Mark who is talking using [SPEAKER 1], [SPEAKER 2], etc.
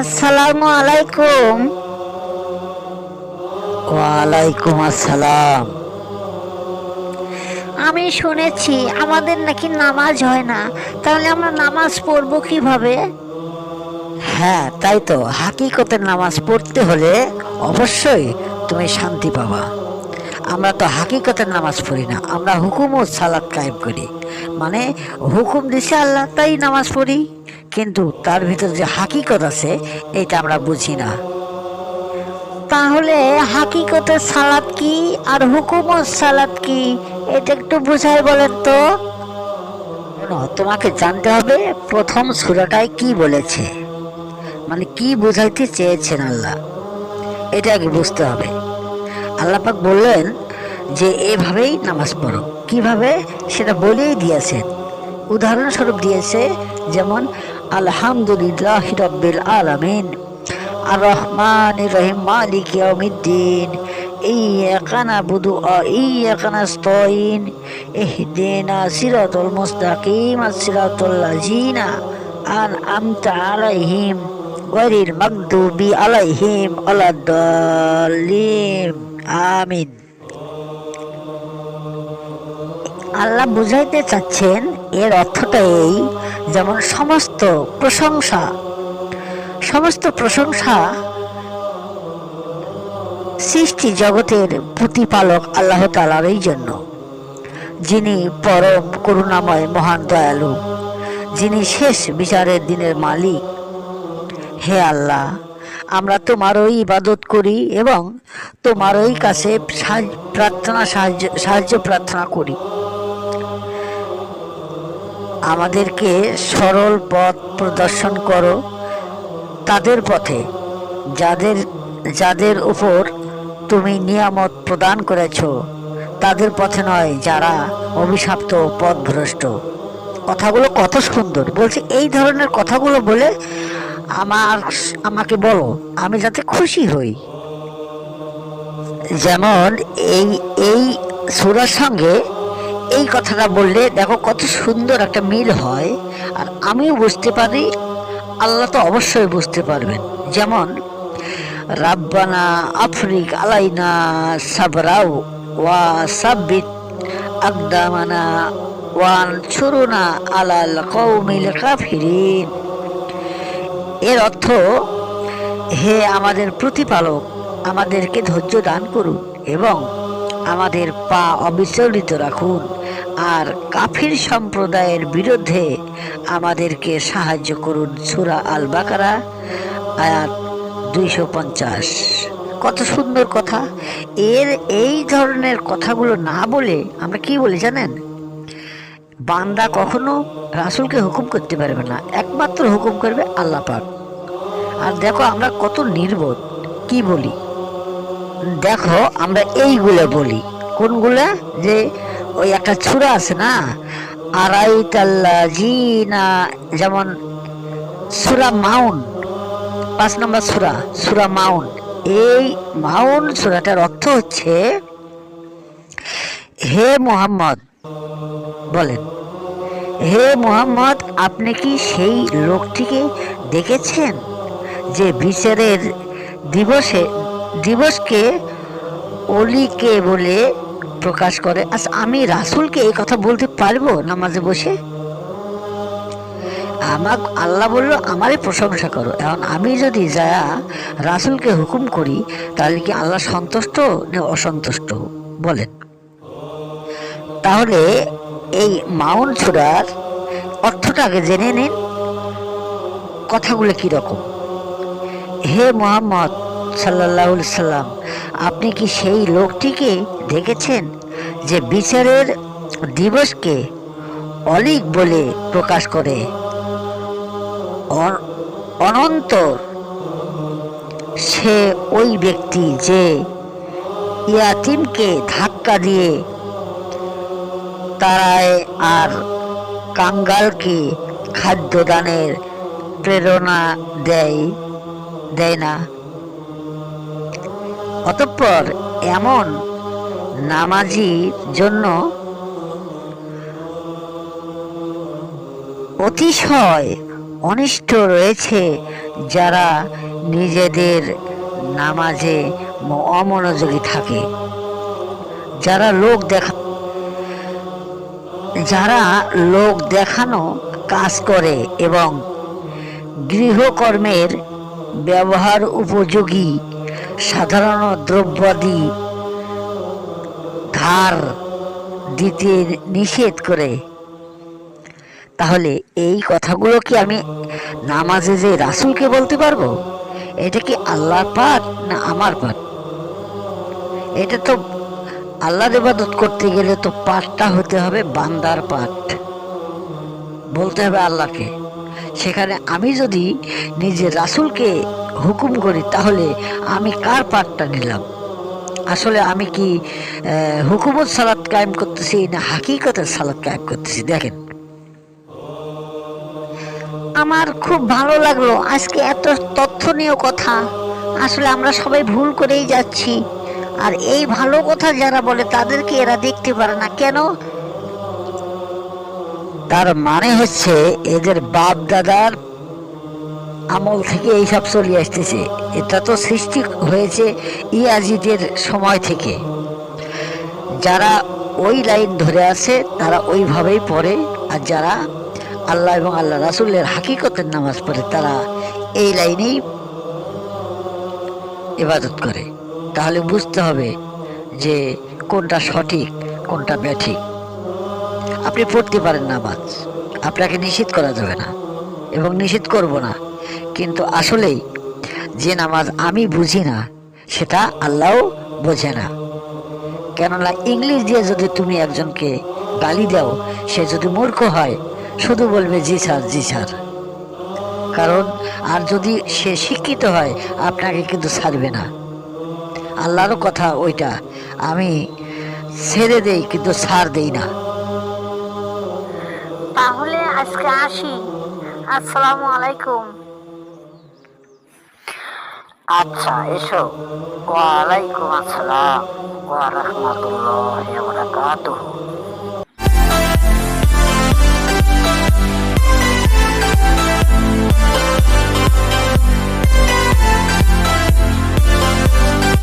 [SPEAKER 1] আসসালামু আলাইকুম।
[SPEAKER 2] ওয়ালাইকুম আসসালাম।
[SPEAKER 1] আমি শুনেছি আমাদের নাকি নামাজ হয় না। তাহলে আমরা নামাজ পড়ব কীভাবে?
[SPEAKER 2] হ্যাঁ তাই তো। হাকিকতের নামাজ পড়তে হলে অবশ্যই তুমি শান্তি পাবা। আমরা তো হাকিকতের নামাজ পড়ি না, আমরা হুকুম ও সালাদ কায়েম করি। মানে হুকুম দিছে আল্লাহ, তাই নামাজ পড়ি। কিন্তু তার ভিতর যে হাকিকত আছে এটা আমরা বুঝি না।
[SPEAKER 1] তাহলে হাকিকতের সালাদ কি আর হুকুমত সালাদ কি? এটা একটু বুঝাই বলেন তো।
[SPEAKER 2] তোমাকে জানতে হবে প্রথম সুরাটায় কি বলেছে। মানে কি বোঝাইতে চেয়েছেন আল্লাহ? এটা আগে বুঝতে হবে। আল্লাহ পাক বললেন যে এভাবেই নামাজ পড়ো। কীভাবে? সেটা বলেই দিয়েছেন। উদাহরণস্বরূপ দিয়েছে যেমন, আলহামদুলিল্লাহ রব্বিল আলামিন। আর রহমান রহিম, মালিক ইয়াউমিদ্দিন। ইয়াকা নাবুদু ওয়া ইয়াকা নাস্তাইন ইহদিনা সিরাতাল মুস্তাকিম, সিরাতাল লাযিনা আনআমতা আলাইহিম গায়রিল মাগদুবি আলাইহিম ওয়ালাদ-দাল্লিন। আমিন। আল্লাহ বুঝাইতে চাচ্ছেন, এর অর্থটা এই, যেমন সমস্ত প্রশংসা সমস্ত প্রশংসা সৃষ্টি জগতের প্রতিপালক আল্লাহ তালার এই জন্য। যিনি পরম করুণাময় মহান দয়ালু, যিনি শেষ বিচারের দিনের মালিক। হে আল্লাহ, আমরা তোমারই ইবাদত করি এবং তোমারই কাছে প্রার্থনা সাহায্য সাহায্য প্রার্থনা করি। আমাদেরকে সরল পথ প্রদর্শন করো তাদের পথে, যাদের যাদের উপর তুমি নিয়ামত প্রদান করেছ, তাদের পথে নয় যারা অভিশপ্ত পথভ্রষ্ট। কথাগুলো কত সুন্দর। বলছে এই ধরনের কথাগুলো বলে আমার, আমাকে বলো, আমি যাতে খুশি হই। যেমন এই এই সুরার সঙ্গে এই কথাটা বললে দেখো কত সুন্দর একটা মিল হয়। আর আমিও বুঝতে পারি, আল্লাহ তো অবশ্যই বুঝতে পারবেন। যেমন, রাব্বানা আফরিক আলাইনা সাবরাও ওয়া সাব্বিত আকদামানা ওয়ান ছুরুনা আলাল কৌমিল কাফিরিন। এর অর্থ, হে আমাদের প্রতিপালক, আমাদেরকে ধৈর্য দান করুন এবং আমাদের পা অবিচলিত রাখুন। আর কাফির সম্প্রদায়ের বিরুদ্ধে আমাদেরকে সাহায্য করুন সুরা আল বাকারা আয়াত দুইশো পঞ্চাশ। কত সুন্দর কথা। এর এই ধরনের কথাগুলো না বলে আমরা কি বলি জানেন? বান্দা কখনো রাসুলকে হুকুম করতে পারবে না। একমাত্র হুকুম করবে আল্লাহ পাক। আর দেখো আমরা কত নির্বোধ। কি বলি? দেখো আমরা এইগুলো বলি। কোনগুলা? যে ওই একটা ছুরা আছে না? আড়াইতাল্লা জিনা যেমন সুরা মাউন, পাঁচ নম্বর সুরা সুরা মাউন। এই মাউন সুরাটার অর্থ হচ্ছে, হে মোহাম্মদ, বলেন, হে মোহাম্মদ, আপনি কি সেই লোকটিকে দেখেছেন যে বিচারের দিবসে, দিবসকে অলিকে বলে প্রকাশ করে। আচ্ছা আমি রাসূলকে এই কথা বলতে পারব নামাজে বসে? আমাক আল্লাহ বলল, আমারই প্রশংসা করো। এখন আমি যদি যা রাসূলকে হুকুম করি, তাহলে কি আল্লাহ সন্তুষ্ট না অসন্তুষ্ট? বলেন। তাহলে এই মাউন ছোড়ার অর্থটা আগে জেনে নিন। কথাগুলো কীরকম হে মোহাম্মদ সাল্লাহ সাল্লাম, আপনি কি সেই লোকটিকে দেখেছেন যে বিচারের দিবসকে অলিক বলে প্রকাশ করে? অনন্তর সে ওই ব্যক্তি যে ইয়াতিমকে ধাক্কা দিয়ে তারায় আর কাঙ্গালকে খাদ্যদানের প্রেরণা দেয় দেয় না। অতঃপর এমন নামাজির জন্য অতিশয় অনিষ্ট রয়েছে যারা নিজেদের নামাজে অমনোযোগী থাকে। যারা লোক দেখা যারা লোক দেখানো কাজ করে এবং গৃহকর্মের ব্যবহার উপযোগী সাধারণ দ্রব্যাদি ধার দিতে নিষেধ করে। তাহলে এই কথাগুলো কি আমি নামাজে যে রাসুলকে বলতে পারব? এটা কি আল্লাহর পাঠ না আমার পাঠ? এটা তো আল্লাহর ইবাদত করতে গেলে তো পাঠটা হতে হবে বান্দার পাঠ। বলতে হবে আল্লাহকে। সেখানে আমি যদি নিজের রাসুলকে হুকুম করি, তাহলে আমি কার পাঠটা নিলাম? আসলে আমি কি হুকুমত সালাত কায়েম করতেছি না হাকিকতের সালাত কায়েম করতেছি? দেখেন।
[SPEAKER 1] আমার খুব ভালো লাগল। আজকে এত তথ্যনীয় কথা। আসলে আমরা সবাই ভুল করেই যাচ্ছি। আর এই ভালো কথা যারা বলে, তাদেরকে এরা দেখতে পারে না। কেন?
[SPEAKER 2] তার মানে হচ্ছে এদের বাপ দাদার আমল থেকে এইসব চলে আসতেছে। এটা তো সৃষ্টি হয়েছে ইয়াজিদের সময় থেকে। যারা ওই লাইন ধরে আছে, তারা ওইভাবেই পড়ে, আর যারা আল্লাহ এবং আল্লাহ রাসুলের হাকিকতের নামাজ পড়ে, তারা এই লাইনেই ইবাদত করে। তাহলে বুঝতে হবে যে কোনটা সঠিক, কোনটা ব্যাঠিক। আপনি পড়তে পারেন নামাজ আপনাকে নিষেধ করা যাবে না এবং নিষেধ করব না। কিন্তু আসলেই যে নামাজ আমি বুঝি না, সেটা আল্লাহও বোঝে না। কেননা ইংলিশ দিয়ে যদি তুমি একজনকে গালি দাও, সে যদি মূর্খ হয়, শুধু বলবে, জি স্যার জি স্যার। কারণ, আর যদি সে শিক্ষিত হয়, আপনাকে কিন্তু ছাড়বে না। আল্লাহরও কথা ওইটা। আমি ছেড়ে দেই, কিন্তু ছাড় দেই না।
[SPEAKER 1] আজকে আসি। আসসালামু আলাইকুম।
[SPEAKER 2] আচ্ছা এসো। ওয়ালাইকুম আসসালাম ওয়া রাহমাতুল্লাহি ওয়া বারাকাতুহু